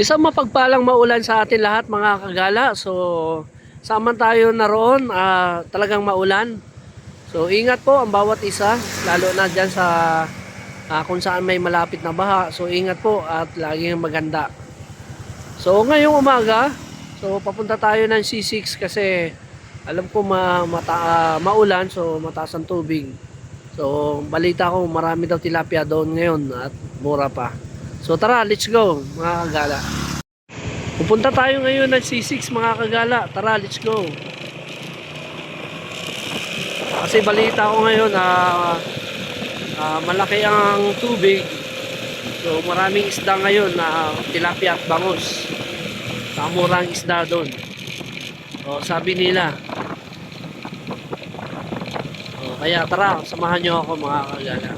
Isang mapagpalang maulan sa atin lahat mga kagala. So, saman tayo na roon, ah, talagang maulan. So, ingat po ang bawat isa, lalo na dyan sa ah, kung saan may malapit na baha. So, ingat po at laging maganda. So, ngayong umaga, so papunta tayo ng C6 kasi alam ko ma, mata, ah, maulan, so mataas ang tubig. So, balita ko marami daw tilapia doon ngayon at mura pa. So tara, let's go mga kagala. Pupunta tayo ngayon ng C6 mga kagala. Tara, let's go. Kasi balita ko ngayon na malaki ang tubig. So maraming isda ngayon na tilapia at bangus. Kamurang isda doon. O, sabi nila. O, kaya tara, samahan nyo ako mga kagala.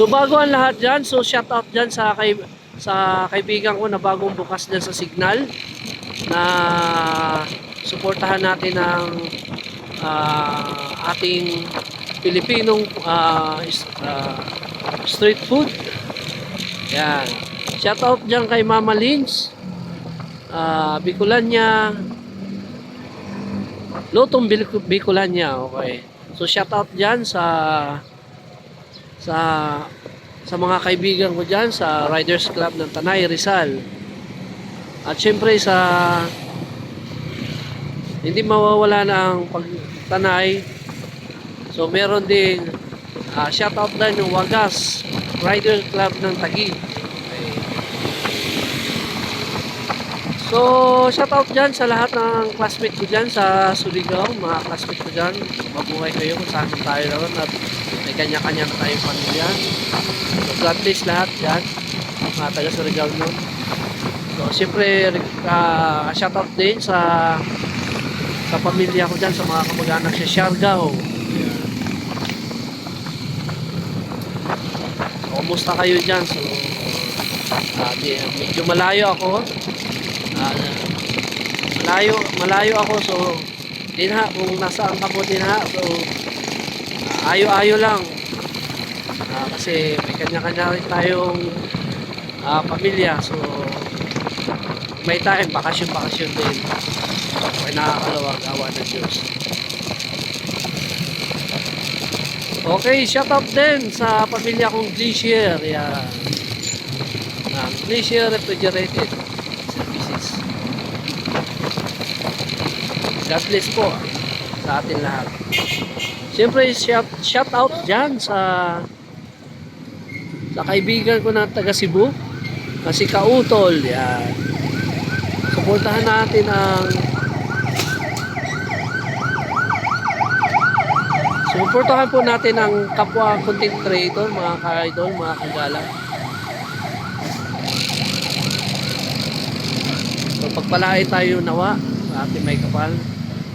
So bago ang lahat dyan, so shout out dyan sa, kay, sa kaibigan ko na bagong bukas dyan sa Signal na suportahan natin ang ah, ating Pilipinong is- ah, street food. Yan. Shout out dyan kay Mama Lynch, uh, Bicolanya, Lutong Bic- Bicolanya, okay. So shout out dyan sa sa sa mga kaibigan ko dyan sa Riders Club ng Tanay Rizal. At syempre sa hindi mawawala ng pagtanay. So meron ding uh, shout out din yung Wagas Riders Club ng Taguig so shout out dyan sa lahat ng classmate ko dyan sa Surigao. Mga classmate ko dyan mabuhay kayo kung saan tayo naman at may kanya-kanya na tayong pamilya. So, God bless lahat dyan. Mga taga Surigao nun. So, siyempre, uh, shout out din sa sa pamilya ko dyan, sa mga kamag-anak sa Siargao. Kumusta kayo dyan? So, uh, medyo malayo ako. Ah, malayo, malayo ako. So, dinha, kung nasaan ka po dinha, so, ayo-ayo lang. Ah, kasi may kanya-kanya tayong ah, pamilya. So, may time, bakasyon-bakasyon din. Okay, nakakalawag awa ng Diyos. Okay, shout out din sa pamilya kong Glacier. Yan. Na, Glacier Refrigerated Services. God bless po sa atin lahat. Siyempre, shout, shout out dyan sa sa kaibigan ko na taga Cebu na si Kautol. Yan. Suportahan natin ang Suportahan po natin ang kapwa content creator, mga ka-idol, mga kagala. So, pagpalain tayo nawa sa ating may kapal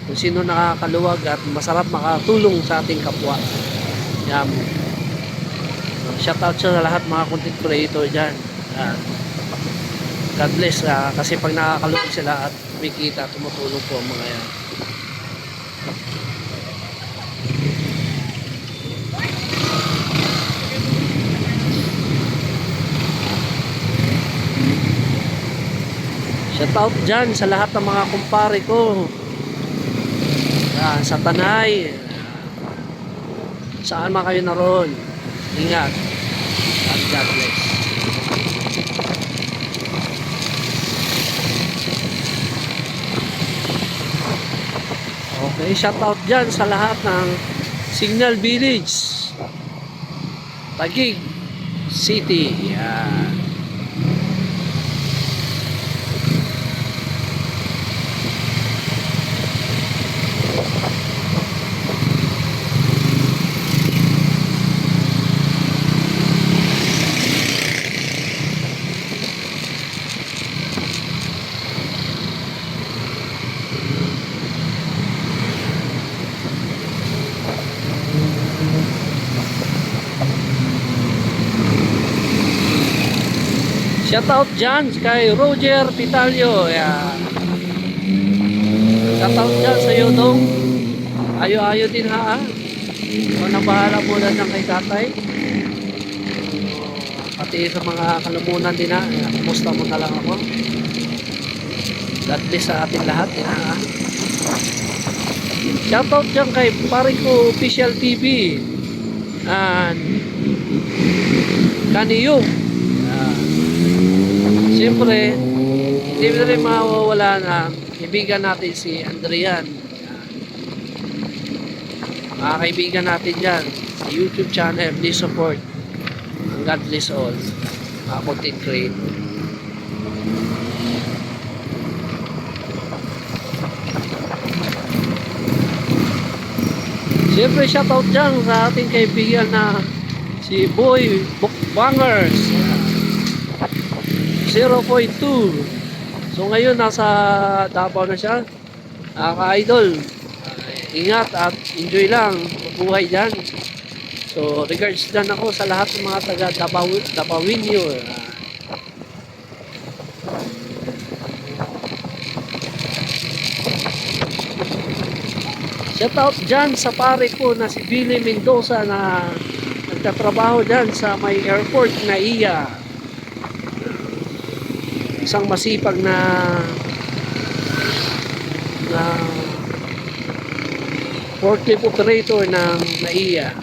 kung sino nakakaluwag at masarap makatulong sa ating kapwa. Yan. Shout out sa lahat mga content creator dyan. Yan. God bless ah, kasi pag nakakaluwag sila at kumikita, tumutulong po ang mga yan. Shout out dyan sa lahat ng mga kumpare ko. Yan, sa Tanay. Saan man kayo naroon. Ingat. At God bless. Okay, shout out dyan sa lahat ng Signal Village. Taguig City. Yan. Shout out dyan kay Roger Pitalio. Yan. Shoutout dyan sa iyo dong. Ayo-ayo din ha. Ikaw na bahala muna dyan kay tatay. Pati sa mga kalumunan din ha. Ayan, Kumusta mo na lang ako. God bless sa ating lahat. Yan, ha. Shoutout dyan kay Pariko Official TV. And Kaniyong. Siyempre, hindi na rin mawawala na kaibigan natin si Andrian. Mga kaibigan natin dyan sa YouTube channel, please support God bless all mga content creator. Siyempre shoutout dyan sa ating kaibigan na si Boy Bookbangers 0.2 So ngayon nasa Davao na siya. Uh, ka-idol ingat at enjoy lang buhay dyan. So regards dyan ako sa lahat ng mga taga Davao, Davawinyo Ah, Shout out dyan sa pare ko na si Billy Mendoza na nagtatrabaho dyan sa may airport na iya. Isang masipag na na forklift operator ng NAIA.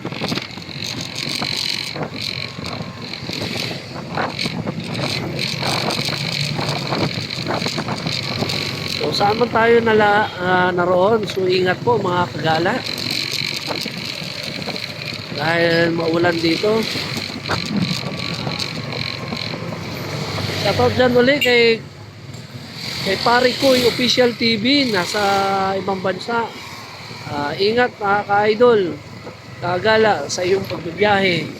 So saan man tayo nala, ah, naroon, so ingat po mga kagala. Dahil maulan dito. Shoutout dyan uli kay kay pare ko yung official TV nasa ibang bansa. Ah, ingat mga ka-idol. Kagala sa iyong pagbibiyahe.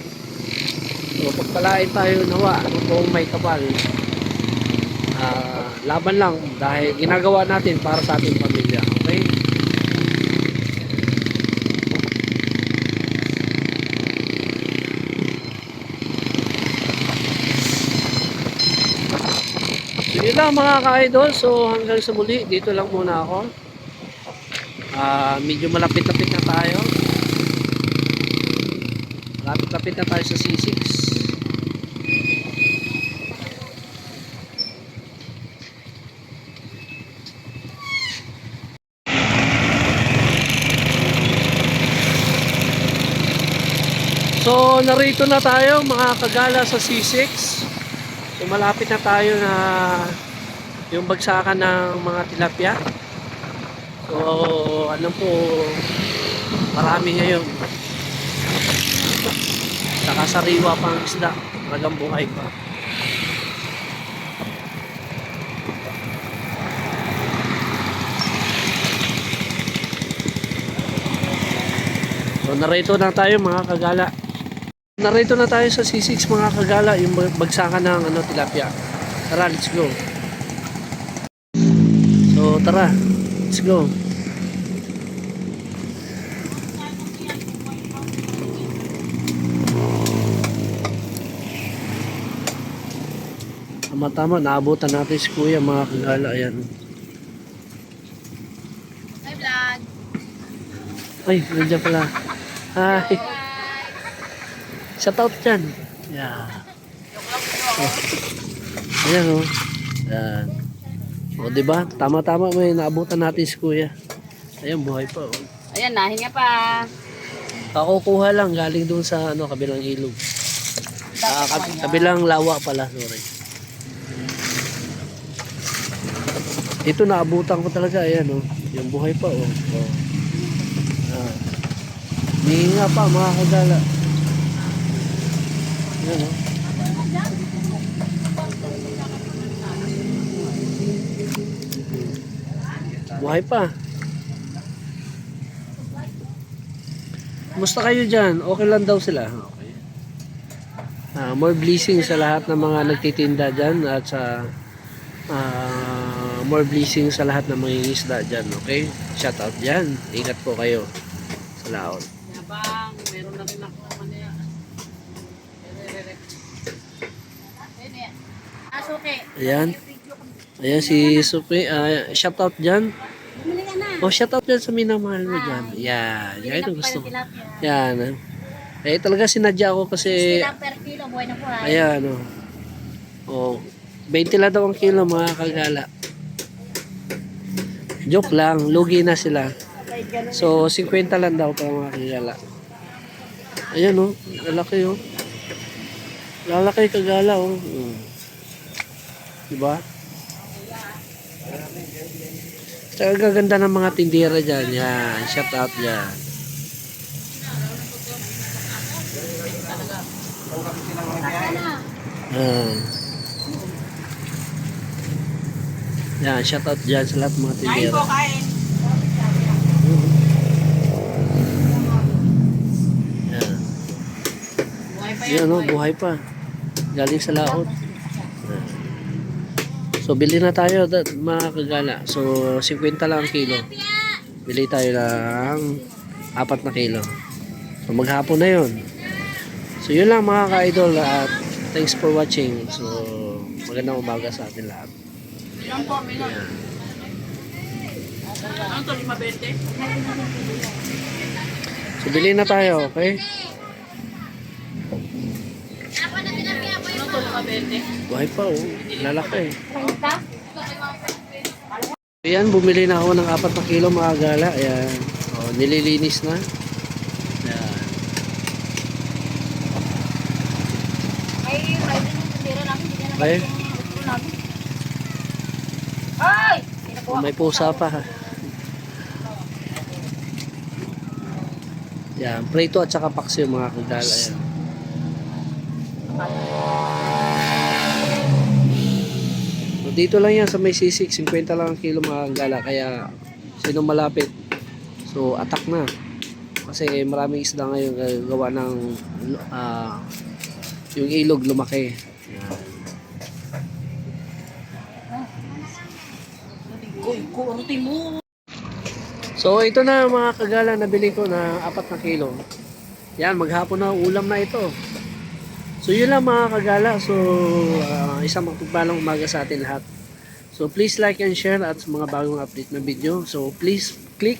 So pagpalain tayo nawa kung may kapal. Ah, laban lang dahil ginagawa natin para sa ating pamilya. Okay? So yun lang mga ka-idol. So hanggang sa muli, dito lang muna ako. Ah, medyo malapit-lapit na tayo. Malapit-lapit na tayo sa C6. So, narito na tayo mga kagala sa C6. So, malapit na tayo na yung bagsakan ng mga tilapia. So, ano po, marami ngayon. Saka sariwa pang isda, talagang buhay pa. So, narito na tayo mga kagala. Narito na tayo sa C6 mga kagala, yung bagsakan ng ano, tilapia. Tara, let's go. Tara. Let's go. Tama-tama, naabutan natin si Kuya mga kagala. Ayan. Hi, vlog. Ay, nandiyan pala. Hi. Shout out dyan. Yeah. Oh. Ayan o. Oh. Ayan. O, oh, diba? Tama-tama may naabutan natin si Kuya. Ayan, buhay pa. Oh. Ayan, nahinga pa. Kakukuha lang galing doon sa ano, kabilang ilog. Ah, kab- kabilang lawa pala, sorry. Ito naabutan ko talaga, ayan oh. Yung buhay pa oh. oh. Ah. Hihinga pa mga kagala. Ayan oh. Buhay pa. Musta kayo dyan? Okay lang daw sila. Okay. Ah, more blessing sa lahat ng mga nagtitinda dyan at sa ah, more blessing sa lahat ng mga isda dyan. Okay? Shout out dyan. Ingat po kayo sa laot. Yabang, meron na rin ako. Ano yan? Ayan. Ayan si Suki. Ah, shout out dyan. Na. Oh, shout out dyan sa minamahal mo dyan. Yan. Yan ang gusto ko. Yan. Eh, talaga sinadya ko kasi, per kilo, buhay na buhay. ayan, oh. Oh, 20 lang daw ang kilo, mga kagala. Joke lang, lugi na sila. So, 50 lang daw para mga kagala. Ayan, oh. Lalaki, oh. Lalaki kagala, oh. Mm. Diba? Saka gaganda ng mga tindera dyan. Yan. Shout out dyan. Yan. Yan. Shout out dyan sa lahat mga tindera. kain. Yan. Buhay pa Yan, oh, buhay pa. Galing sa laot. So, bili na tayo, mga kagala. So, 50 lang ang kilo. Bili tayo ng 4 na kilo. So, maghapon na yun. So, yun lang mga ka-idol. At thanks for watching. So, magandang umaga sa atin lahat. Ilan po, Milan? Ano to, 5.20? So, bili na tayo, okay? Ano to, 5.20? Buhay pa, oh. Lalaki. Ayan, bumili na ako ng 4 na kilo mga gala. Ayan. Oh, nililinis na. Ayan. Ay, ay! Oh, may pusa pa. Yan, prito at saka paksiw mga kagala. Ayan. So, dito lang yan sa may sisig, 50 lang ang kilo mga kagala. Kaya, sino malapit? So, atak na. Kasi maraming isda ngayon eh, gawa ng ah, yung ilog lumaki. So ito na mga kagala nabili ko na 4 na kilo. Yan, maghapon na ulam na ito. So yun lang mga kagala. So ah, isang magpagpalang umaga sa atin lahat. So please like and share at sa mga bagong update na video. So please click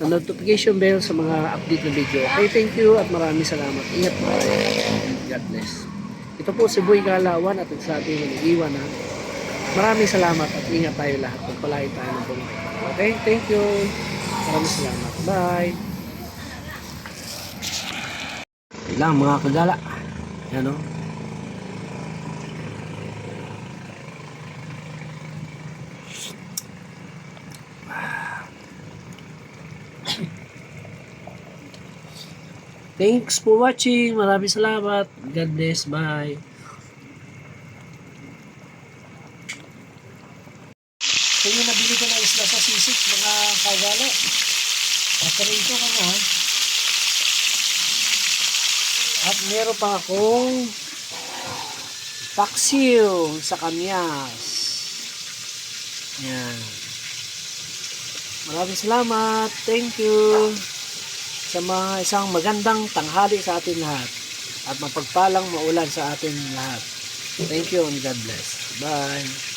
the notification bell sa mga update na video. Okay, thank you at maraming salamat. Ingat kayo. God bless. Ito po si Boy Galawan at nagsabi na nag-iwan na maraming salamat at ingat tayo lahat. Pagpalain tayo ng buhay. Okay, thank you. Maraming salamat. Bye. Ilang mga kagala. Yan o. Thanks for watching. Maraming salamat. God bless. Bye. So yung nabili ko na isla sa sisik, mga kagala. At rito ka na. At meron pa akong paksiw sa kamyas. Yan. Maraming salamat. Thank you sa mga isang magandang tanghali sa atin lahat at mapagpalang maulan sa atin lahat. Thank you and God bless. Bye.